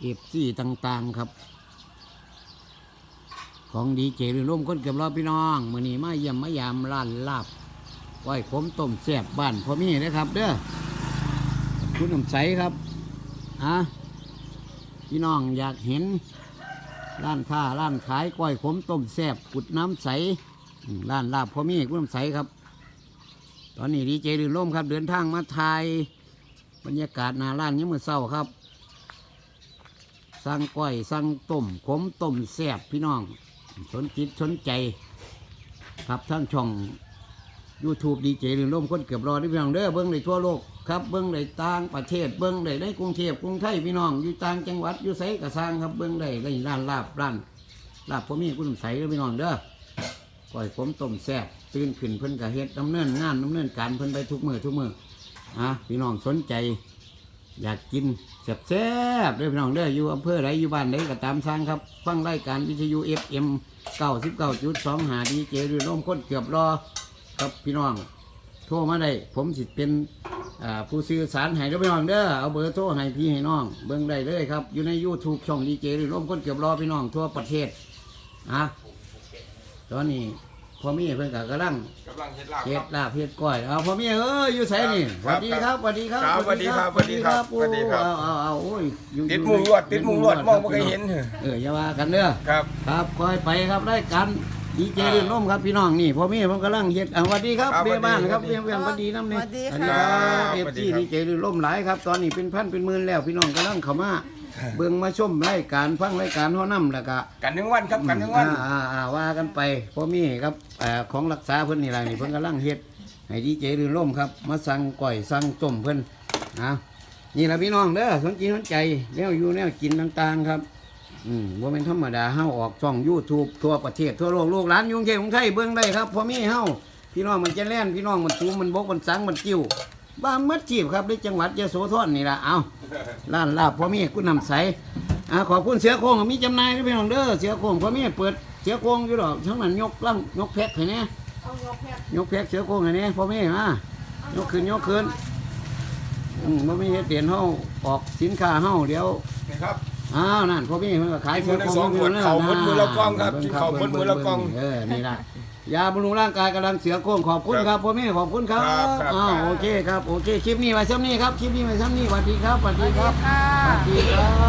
เอฟซีต่างๆครับ ของดีเจหรือร่มคนเก็บรอบพี่น้องมือนี้มาเยี่ยมมายามร้านลาบไว้ผมต้มแซ่บบ้านพ่อมีนะครับ เด้อคุณน้ำใสครับฮะพี่น้องอยากเห็นร้านค้าร้านขายก้อยขมต้มแซ่บกุดน้ำใสร้านลาบพ่อมีกุดน้ำใสครับ ตอนนี้ดีเจหรือร่มครับ เดินทางมาถ่ายบรรยากาศนาร้านนี้มือเช้าครับ สั่งก้อยสั่งต้มขมต้มแซ่บพี่น้อง สนจิตสนใจ ครับทั้งช่อง YouTube ดีเจหรือร่มคนเกือบรอที่พี่น้องเด้อเบิ้งในทั่วโลกครับเบิ้งในต่างประเทศเบิ้งในในกรุงเทพกรุงไทยพี่น้องอยู่ต่างจังหวัดอยู่ไสกระซังครับเบิ้งได้ในร้านลาบร้านลาบพ่อมีกุ้งใสเด้อพี่น้องเด้อก้อยขมต้มแซ่บตื่นขึ้นเพิ่นกะเฮ็ดดำเนินงานดำเนินการเพิ่นไปทุกมือทุกมืออะพี่น้องสนใจ อยากกินแซ่บๆเด้อพี่น้องเด้ออยู่อำเภอใดอยู่บ้านใดก็ตามสร้างครับฟังรายการวิทยุ FM 99.2หาดีเจหรือร่มค้นเกือบรอครับพี่น้อง โทรมาได้ผมสิเป็นผู้สื่อสารให้เด้อพี่น้องเด้อเอาเบอร์โทรให้พี่ให้น้อง เบิ่งได้เลยครับ อยู่ใน YouTube ช่องดีเจหรือร่มค้นเกือบรอพี่น้องทั่วประเทศอะตอนนี้ พ่อมีเพิ่นก็กำลังกำลังเฮ็ดลาบเฮ็คดรับลาบเฮ็ดก้อยเอาพ่อมีเอ้ยอยู่ไสนี่สครัวับสดีครับสวัสดีครับครับสวัสดีครับสวัสดีครับ โอ้สวัสดีครับเอาเอาเอาโอ้ยอยู่ติดอยู่มุงลวดติดมุงลวดติมองคไม่รับเคยเห็นเอออย่าว่ากันเด้อครับ ครับคอยไปครับรายการดีเจอ่าเรื่องร่มครับพี่น้องนี่พ่อมีผมกำลังเฮ็ดอ่าสวัสดีครับครับเบี้ยบ้านครับสวัเบี้สยดีเบี้ยสวัสดีน้ำนี่สวัสดีอันค่ะนี้ครับเอฟสวัสดีซีครับ ดีเจเรื่องร่มหลายครับ ตอนนี้เป็นพันเป็นหมื่นแล้วพี่น้องกำลังเข้ามา เบิ่งมาชมรายการฟังรายการเฮานํแล้วก็กันหนึ่งวันครับกันหนึ่งวันอ่าอ่าอ่าว่ากันไปพ่อมีครับเอ่อของรักษาเพิ่นนี่ล่ะนี่เพิ่นกำลังเฮ็ดให้ดีเจหรือร่มครับ มาสั่งก้อยสั่งต้มเพิ่นนะนี่ล่ะพี่น้องเด้อสนใจสนใจแนวอยู่แนวกินต่างๆครับ อืมว่าเป็นธรรมดาเฮาออกช่อง YouTube ทั่วประเทศทั่วโลกลูกหลานอยุงเทพของไทยเบิ่งได้ครับพ่อมีเฮาพี่น้องมันจะแล่นพี่น้องมันสูงมันบกมันสังมันกิ้ว บ้านมัดจีบครับในจังหวัดยโสธรนี่ละเอาร้านลาบพ่อมีกุนำใสอ่าขอบคุณเสือโครงมีจำหน่ายนะพี่น้องเด้อเสือโครงพ่อมีเปิดเสือโครงอยู่ดอกช่างนั้นยกล่างยกแพ็คให้แน่เอายกแพ็คเสือโครงให้แน่พ่อมีมายกขึ้นยกขึ้นอืมพ่อมีเฮ็ดเตียนเฮาออกสินค้าเฮาเดี๋ยวครับ อ้าวนั่นพ่อพี่มันก็ขายกินมื้อละสองขวดยู่เขาหมดมื้อละกล่องครับเกินข้าวหมดมื้อละกล่องเออนี่ละยาบำรุงร่างกายกำลังเสือโค้งขอบคุณครับพ่อพี่ขอบคุณครับครับครับ อ้าวครับโอเคครับโอเคคลิปนี้ไว้ซ้ำนี้ครับคลิปนี้ไว้ซ้ำนี้สวัสดีครับสวัสดีครับค่ะสวัสดีครับ